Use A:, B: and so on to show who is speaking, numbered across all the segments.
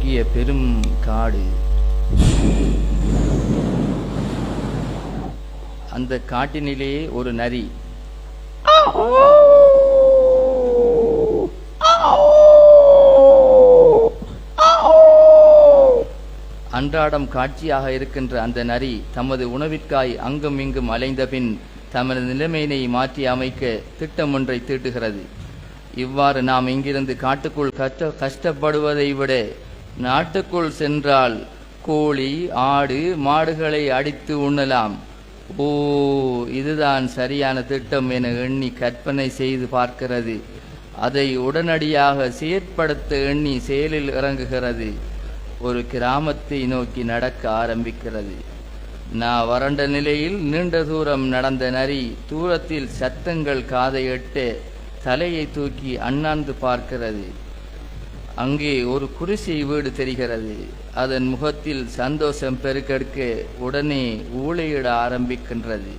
A: ஓங்கிய பெரும் காடு. அந்த காட்டினிலே ஒரு நரி அன்றாடம் காட்சியாக இருக்கின்ற அந்த நரி தமது உணவிற்காய் அங்கும் இங்கும் அலைந்த பின் தமது நிலைமையினை மாற்றி அமைக்க திட்டம் ஒன்றை தீட்டுகிறது. இவ்வாறு நாம் இங்கிருந்து காட்டுக்குள் கஷ்ட கஷ்டப்படுவதை விட நாட்டுக்குள் சென்றால் கோழி ஆடு மாடுகளை அடித்து உண்ணலாம். ஓ இதுதான் சரியான திட்டம் என எண்ணி கற்பனை செய்து பார்க்கிறது. அதை உடனடியாக செயற்படுத்த எண்ணி செயலில் இறங்குகிறது. ஒரு கிராமத்தை நோக்கி நடக்க ஆரம்பிக்கிறது. நான் வறண்ட நிலையில் நீண்ட தூரம் நடந்த நரி தூரத்தில் சத்தங்கள் காதை எட்டு தலையை தூக்கி அண்ணாந்து பார்க்கிறது. அங்கே ஒரு குடிசை வீடு தெரிகிறது. அதன் முகத்தில் சந்தோஷம் பெருக்கெடுக்க உடனே ஊழையிட ஆரம்பிக்கின்றது.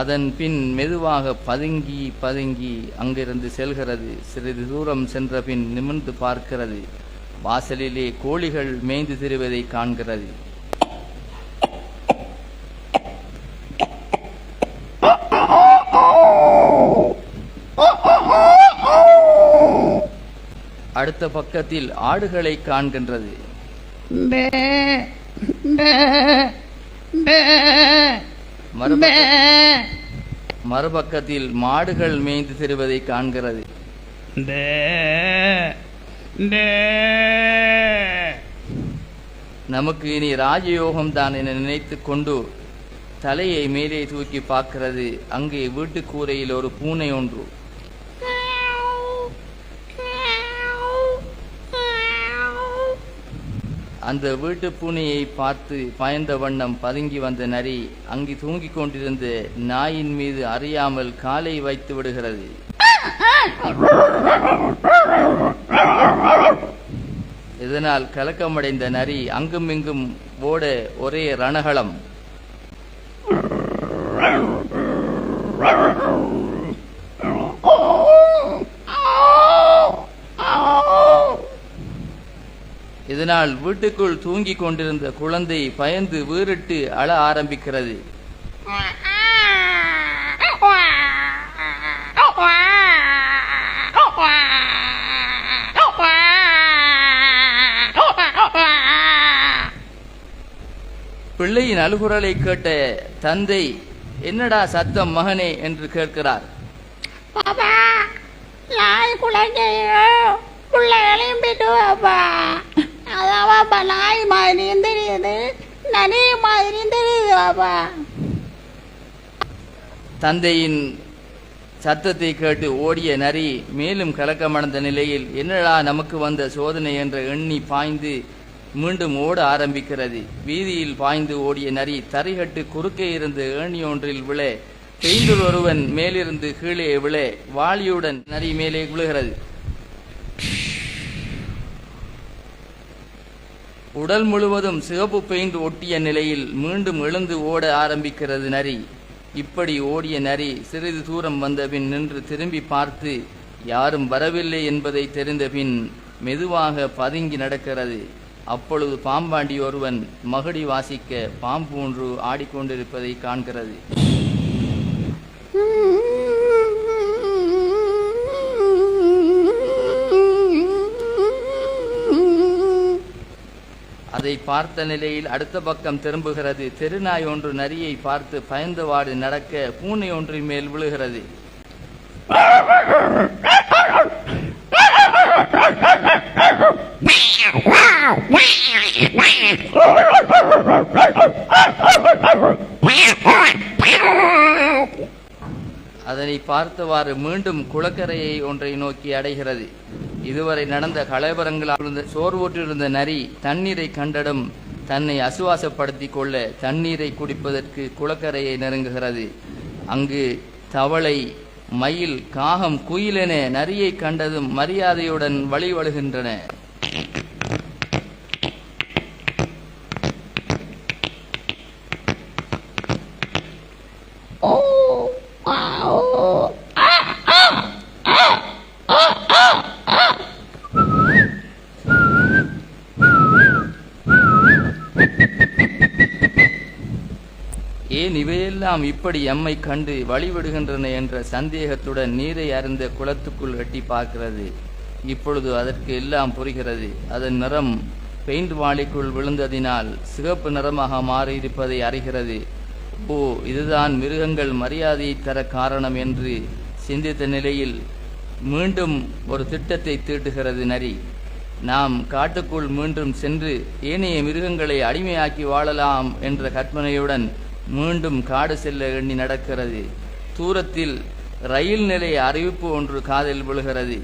A: அதன் பின் மெதுவாக பதுங்கி பதுங்கி அங்கிருந்து செல்கிறது. சிறிது தூரம் சென்ற பின் நிமிர்ந்து பார்க்கிறது. வாசலிலே கோழிகள் மேய்ந்து திரிவதை காண்கிறது. அடுத்த பக்கத்தில் ஆடுகளை காண்கின்றது. மறுபக்கத்தில் மாடுகள் மேய்ந்து திரிவதை காண்கிறது. நமக்கு இனி ராஜயோகம் தான் என நினைத்து கொண்டு தலையை மேலே தூக்கி பார்க்கிறது. அங்கே வீட்டு கூரையில் ஒரு பூனை ஒன்று. அந்த வீட்டு பூனையை பார்த்து பயந்த வண்ணம் பதுங்கி வந்த நரி அங்கு தூங்கிக் கொண்டிருந்த நாயின் மீது அறியாமல் காலை வைத்து விடுகிறது. இதனால் கலக்கமடைந்த நரி அங்கும் இங்கும் ஓட ஒரே ரணகளம். இதனால் வீட்டுக்குள் தூங்கிக் கொண்டிருந்த குழந்தை பயந்து வீறிட்டு அழ ஆரம்பிக்கிறது. பிள்ளையின் அழுகுரலை கேட்ட தந்தை என்னடா சத்தம் மகனே? என்று கேட்கிறார்.
B: பாபா நாய் குழந்தையோ புள்ள எழும்பிட்டு பாப்பா நாய் மாதிரியும் தெரியுது நரி மாதிரியும் தெரியுது
A: தந்தையின் சத்தத்தை கேட்டு ஓடிய நரி மேலும் கலக்கமடைந்த நிலையில் என்னடா நமக்கு வந்த சோதனை என்ற எண்ணி பாய்ந்து மீண்டும் ஓட ஆரம்பிக்கிறது வீதியில் பாய்ந்து ஓடிய நரி தரிகட்டு குறுக்கே இருந்த ஏணி ஒன்றில் விழ பெயிண்டர் ஒருவன் மேலிருந்து கீழே விழ வாளியுடன் நரி மேலே விழுகிறது உடல் முழுவதும் சிவப்பு பெயிண்ட் ஒட்டிய நிலையில் மீண்டும் எழுந்து ஓட ஆரம்பிக்கிறது நரி. இப்படி ஓடிய நரி சிறிது தூரம் வந்தபின் நின்று திரும்பி பார்த்து யாரும் வரவில்லை என்பதை தெரிந்தபின் மெதுவாக பதுங்கி நடக்கிறது. அப்பொழுது பாம்பாண்டி ஒருவன் மகுடி வாசிக்க பாம்பு ஒன்று ஆடிக்கொண்டிருப்பதை காண்கிறது. அதை பார்த்த நிலையில் அடுத்த பக்கம் திரும்புகிறது. தெருநாய் ஒன்று நரியை பார்த்து பயந்தவாறு நடக்க பூனை ஒன்றின் மேல் விழுகிறது. அதனை பார்த்தவாறு மீண்டும் குளக்கரையை ஒன்றை நோக்கி அடைகிறது. இதுவரை நடந்த கலவரங்களால் இருந்த சோர்வுற்றிருந்த நரி தண்ணீரை கண்டடும் தன்னை அசுவாசப்படுத்திக் கொள்ள தண்ணீரை குடிப்பதற்கு குளக்கரையை நெருங்குகிறது. அங்கு தவளை மயில் காகம் குயிலென நரியை கண்டதும் மரியாதையுடன் வழிவழுகின்றன எல்லாம் இப்படி எம்மை கண்டு வழிவிடுகின்றன என்ற சந்தேகத்துடன் நீரை அறிந்த குளத்துக்குள் எட்டி பார்க்கிறது. இப்பொழுது அதற்கு எல்லாம் புரிகிறது. அதன் நிறம் பெயிண்ட் வாளிக்குள் விழுந்ததினால் சிகப்பு நிறமாக மாறியிருப்பதை அறிகிறது. ஓ இதுதான் மிருகங்கள் மரியாதையை தர காரணம் என்று சிந்தித்த நிலையில் மீண்டும் ஒரு திட்டத்தை தீட்டுகிறது நரி. நாம் காட்டுக்குள் மீண்டும் சென்று ஏனைய மிருகங்களை அடிமையாக்கி வாழலாம் என்ற கற்பனையுடன் மீண்டும் காடு செல்ல எண்ணி நடக்கிறது. தூரத்தில் ரயில் நிலைய அறிவிப்பு ஒன்று காதில் விழுகிறது.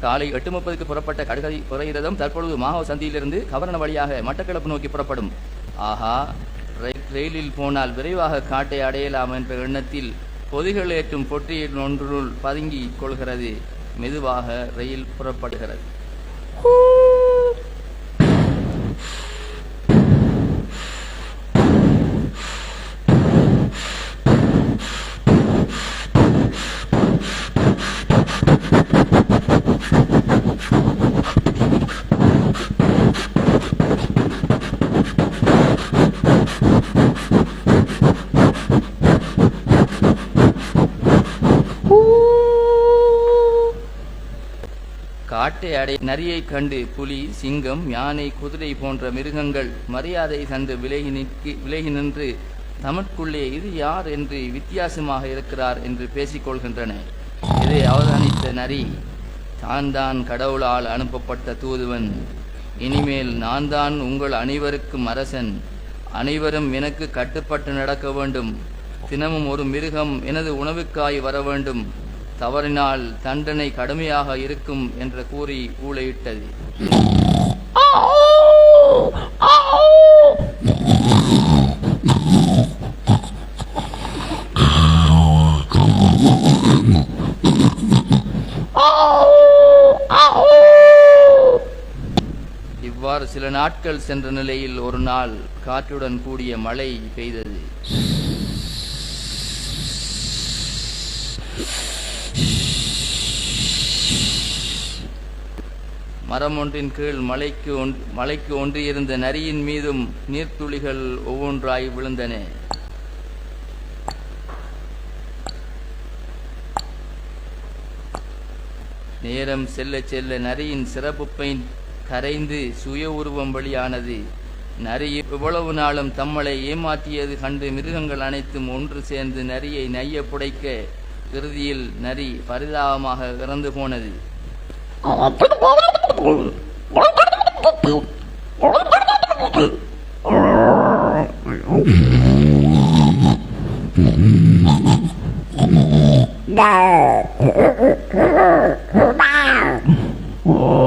A: காலை எட்டு முப்பதுக்கு புறப்பட்ட கடுகை குறைகிறதும் தற்பொழுது மாஹோ சந்தியிலிருந்து கவர்ன வழியாக மட்டக்களப்பு நோக்கி புறப்படும். ஆஹா ரயில் ரயிலில் போனால் விரைவாக காட்டை அடையலாம் என்ற எண்ணத்தில் பொதிகள் ஏற்றும் பொட்டியில் ஒன்றுள் பதுங்கி கொள்கிறது. மெதுவாக ரயில் புறப்படுகிறது. காட்டை அடை நரியை கண்டு புலி சிங்கம் யானை குதிரை போன்ற மிருகங்கள் மரியாதை தந்து விலகி நிற்கு விலகி நின்று தமக்குள்ளே இது யார் என்று வித்தியாசமாக இருக்கிறார் என்று பேசிக்கொள்கின்றன இதை அவதானித்த நரி தான் தான் கடவுளால் அனுப்பப்பட்ட தூதுவன். இனிமேல் நான் தான் உங்கள் அனைவருக்கும் அரசன். அனைவரும் எனக்கு கட்டுப்பட்டு நடக்க வேண்டும். தினமும் ஒரு மிருகம் எனது உணவுக்காய் வர வேண்டும். தவறினால் தண்டனை கடுமையாக இருக்கும் என்று கூறி ஊழையிட்டது இவ்வாறு சில நாட்கள் சென்ற நிலையில் ஒரு நாள் காற்றுடன் கூடிய மழை பெய்தது. மரம் ஒன்றின் கீழ் மலைக்கு ஒன் மலைக்கு ஒன்றியிருந்த நரியின் மீதும் நீர்த்துளிகள் ஒவ்வொன்றாய் விழுந்தன. நேரம் செல்ல செல்ல நரியின் சிறப்பு பெயின் கரைந்து சுய உருவம் வெளியானது. நரி இவ்வளவு நாளும் தம்மளை ஏமாற்றியது கண்டு மிருகங்கள் அனைத்தும் ஒன்று சேர்ந்து நரியை நைய புடைக்க இறுதியில் நரி பரிதாபமாக இறந்து போனது.
B: Đau Đau